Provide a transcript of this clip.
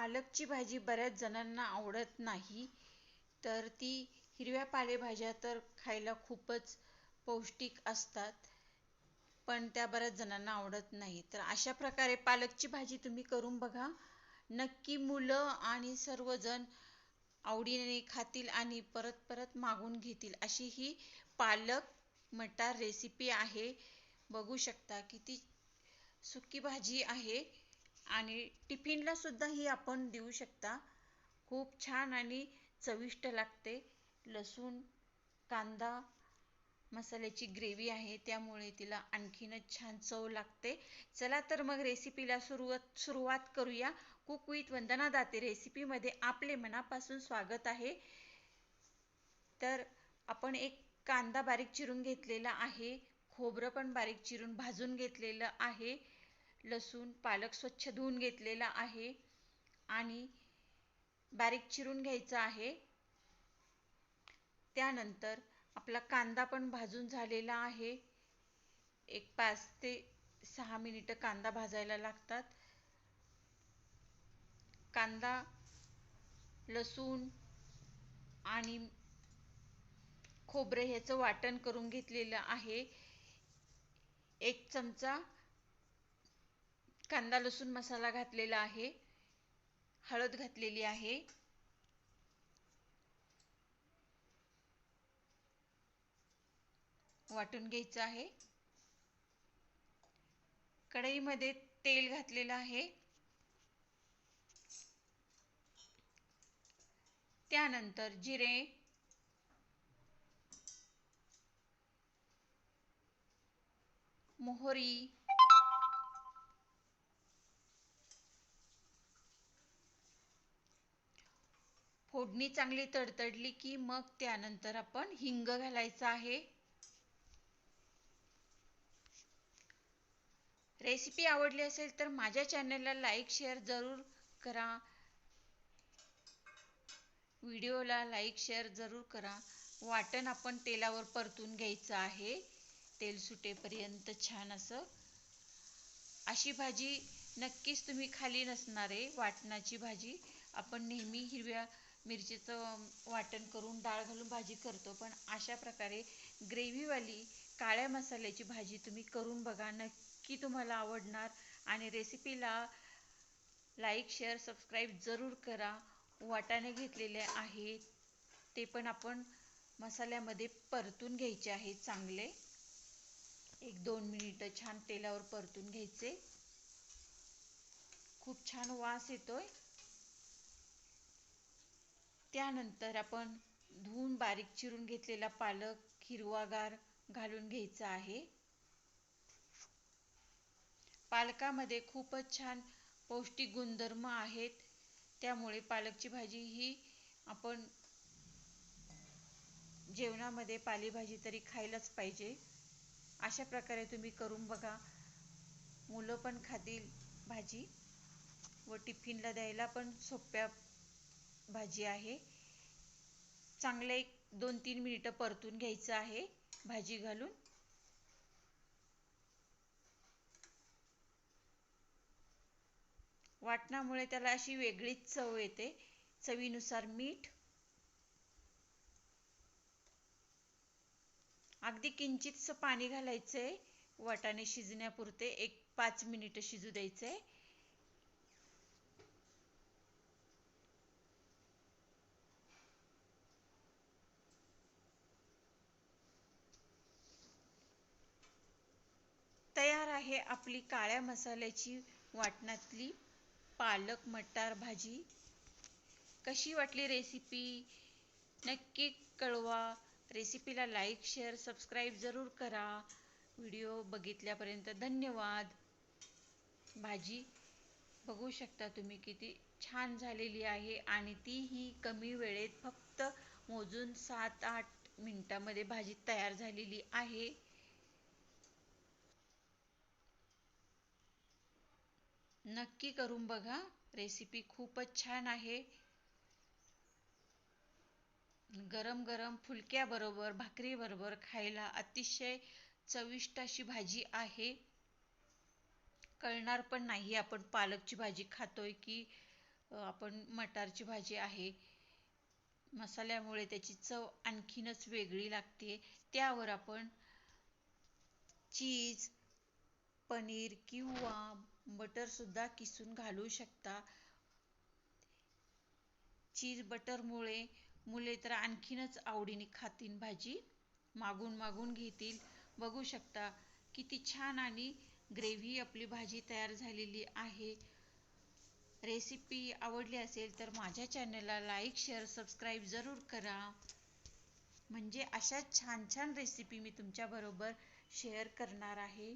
पालकची भाजी बऱ्याच जणांना आवडत नाही तर ती हिरव्या पालेभाज्या तर खायला खूपच पौष्टिक असतात पण त्या बऱ्याच जणांना आवडत नाही. तर अशा प्रकारे पालकची भाजी तुम्ही करून बघा. नक्की मुलं आणि सर्वजण आवडीने खातील आणि परत परत मागून घेतील. अशी ही पालक मटार रेसिपी आहे. बघू शकता किती सुकी भाजी आहे. आणि टिफिनला सुद्धा ही आपण देऊ शकता. खूप छान आणि चविष्ट लागते. लसूण कांदा मसाल्याची ग्रेव्ही आहे त्यामुळे तिला आणखीनच छान चव लागते. चला तर मग रेसिपीला सुरुवात सुरुवात करूया. कुक विथ वंदना दाते रेसिपीमध्ये आपले मनापासून स्वागत आहे. तर आपण एक कांदा बारीक चिरून घेतलेला आहे. खोबरं पण बारीक चिरून भाजून घेतलेलं आहे. लसूण पालक स्वच्छ धुवून घेतलेला आहे आणि बारीक चिरून घ्यायचा आहे. त्यानंतर आपला कांदा पण भाजून झालेला आहे. एक पाच ते सहा मिनिटं कांदा भाजायला लागतात. कांदा लसूण आणि खोबरे ह्याचं वाटण करून घेतलेलं आहे. एक चमचा कांदा लसूण मसाला घातलेला आहे. हळद घातलेली आहे. वाटून घ्यायचं आहे. कढईमध्ये तेल घातलेलं आहे. त्यानंतर जिरे मोहरी फोडणी चांगली तडतडली की मग त्यानंतर आपण हिंग घालायचं आहे. रेसिपी आवडली असेल तर माझ्या चॅनलला लाईक शेअर जरूर करा. व्हिडिओला लाईक शेअर जरूर करा. वाटण आपण तेलावर परतून घ्यायचं आहे. तेल सुटेपर्यंत छान असं. अशी भाजी नक्कीच तुम्ही खाली नसणार आहे. वाटणाची भाजी आपण नेहमी हिरव्या मिरचीचं वाटण करून डाळ घालून भाजी करतो. पण अशा प्रकारे ग्रेव्हीवाली काळ्या मसाल्याची भाजी तुम्ही करून बघा. नक्की तुम्हाला आवडणार. आणि रेसिपीला लाईक शेअर सबस्क्राईब जरूर करा. वाटाणे घेतलेले आहेत. ते पण आपण मसाल्यामध्ये परतून घ्यायचे आहे चांगले. एक दोन मिनिटं छान तेलावर परतून घ्यायचे. खूप छान वास येतोय. त्यानंतर आपण धुवून बारीक चिरून घेतलेला पालक हिरवागार घालून घ्यायचा आहे. पालकामध्ये खूपच छान पौष्टिक गुणधर्म आहेत. त्यामुळे पालकची भाजी ही आपण जेवणामध्ये पालेभाजी तरी खायलाच पाहिजे. अशा प्रकारे तुम्ही करून बघा. मुलं पण खातील भाजी व टिफिनला द्यायला पण सोप्या भाजी आहे. चांगलं एक दोन तीन मिनिटं परतून घ्यायचं आहे भाजी घालून. वाटणामुळे त्याला अशी वेगळीच चव येते. चवीनुसार मीठ. अगदी किंचितसं पाणी घालायचंय. वाटाणे शिजण्यापुरते एक पाच मिनिटं शिजू द्यायचंय. तयार आहे आपली काळ्या मसाल्याची वाटणातली पालक मटार भाजी. कशी वाटली रेसिपी नक्की कळवा. रेसिपीला लाईक शेअर सबस्क्राईब जरूर करा. व्हिडिओ बघितल्यापर्यंत धन्यवाद. भाजी बघू शकता तुम्ही किती छान झालेली आहे आणि तीही कमी वेळेत फक्त मोजून सात आठ मिनटामध्ये भाजी तयार झालेली आहे. नक्की करून बघा. रेसिपी खूपच छान आहे. गरम गरम फुलक्याबरोबर भाकरीबरोबर खायला अतिशय चविष्ट अशी भाजी आहे. कळणार पण नाही आपण पालकची भाजी खातोय की आपण मटारची भाजी आहे. मसाल्यामुळे त्याची चव आणखीनच वेगळी लागते. त्यावर आपण चीज पनीर किंवा बटर सुद्धा किसून घालू शकता. चीज बटरमुळे मुले तर आणखीनच आवडीने खातील भाजी. मागून मागून घेतील. बघू शकता किती छान आणि ग्रेव्ही आपली भाजी तयार झालेली आहे. रेसिपी आवडली असेल तर माझ्या चॅनलला लाईक शेअर सबस्क्राईब जरूर करा. म्हणजे अशाच छान छान रेसिपी मी तुमच्याबरोबर शेअर करणार आहे.